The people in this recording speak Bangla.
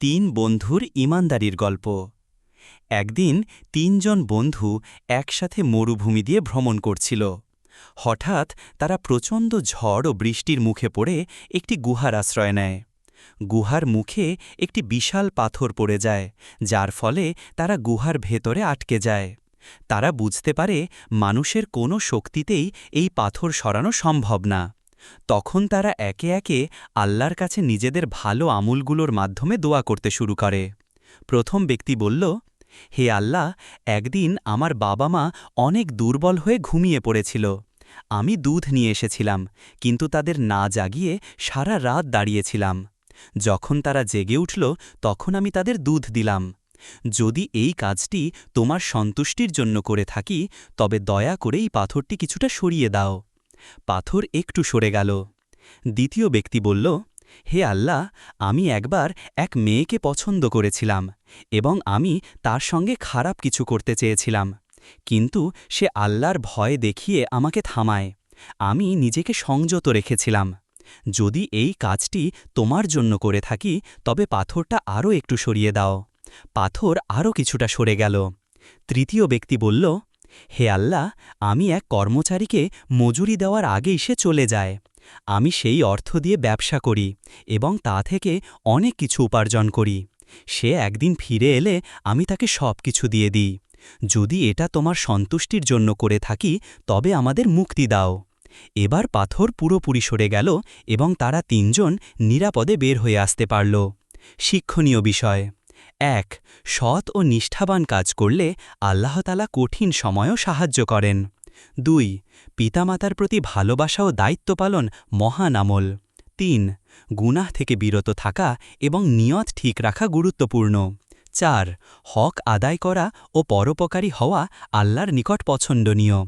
তিন বন্ধুর ইমানদারির গল্প। একদিন তিনজন বন্ধু একসাথে মরুভূমি দিয়ে ভ্রমণ করছিল। হঠাৎ তারা প্রচণ্ড ঝড় ও বৃষ্টির মুখে পড়ে একটি গুহার আশ্রয় নেয়। গুহার মুখে একটি বিশাল পাথর পড়ে যায়, যার ফলে তারা গুহার ভেতরে আটকে যায়। তারা বুঝতে পারে মানুষের কোনো শক্তিতেই এই পাথর সরানো সম্ভব না। তখন তারা একে একে আল্লাহর কাছে নিজেদের ভালো আমুলগুলোর মাধ্যমে দোয়া করতে শুরু করে। প্রথম ব্যক্তি বলল, হে আল্লাহ, একদিন আমার বাবা মা অনেক দুর্বল হয়ে ঘুমিয়ে পড়েছিল। আমি দুধ নিয়ে এসেছিলাম, কিন্তু তাদের না জাগিয়ে সারা রাত দাঁড়িয়েছিলাম। যখন তারা জেগে উঠল, তখন আমি তাদের দুধ দিলাম। যদি এই কাজটি তোমার সন্তুষ্টির জন্য করে থাকি, তবে দয়া করে এই পাথরটি কিছুটা সরিয়ে দাও। পাথর একটু সরে গেল। দ্বিতীয় ব্যক্তি বলল, হে আল্লাহ, আমি একবার এক মেয়েকে পছন্দ করেছিলাম এবং আমি তার সঙ্গে খারাপ কিছু করতে চেয়েছিলাম। কিন্তু সে আল্লাহর ভয় দেখিয়ে আমাকে থামায়। আমি নিজেকে সংযত রেখেছিলাম। যদি এই কাজটি তোমার জন্য করে থাকি, তবে পাথরটা আরও একটু সরিয়ে দাও। পাথর আরও কিছুটা সরে গেল। তৃতীয় ব্যক্তি বলল হে আল্লাহ, আমি এক কর্মচারীকে মজুরি দেওয়ার আগেই সে চলে যায়। আমি সেই অর্থ দিয়ে ব্যবসা করি এবং তা থেকে অনেক কিছু উপার্জন করি। সে একদিন ফিরে এলে আমি তাকে সব কিছু দিয়ে দিই। যদি এটা তোমার সন্তুষ্টির জন্য করে থাকি, তবে আমাদের মুক্তি দাও। এবার পাথর পুরোপুরি সরে গেল এবং তারা তিনজন নিরাপদে বের হয়ে আসতে পারল। শিক্ষণীয় বিষয়। এক, সৎ ও নিষ্ঠাবান কাজ করলে আল্লাহতালা কঠিন সময়ও সাহায্য করেন। দুই, পিতামাতার প্রতি ভালোবাসা ও দায়িত্ব পালন মহান আমল। তিন, গুনাহ থেকে বিরত থাকা এবং নিয়ত ঠিক রাখা গুরুত্বপূর্ণ। চার, হক আদায় করা ও পরোপকারী হওয়া আল্লাহর নিকট পছন্দনীয়।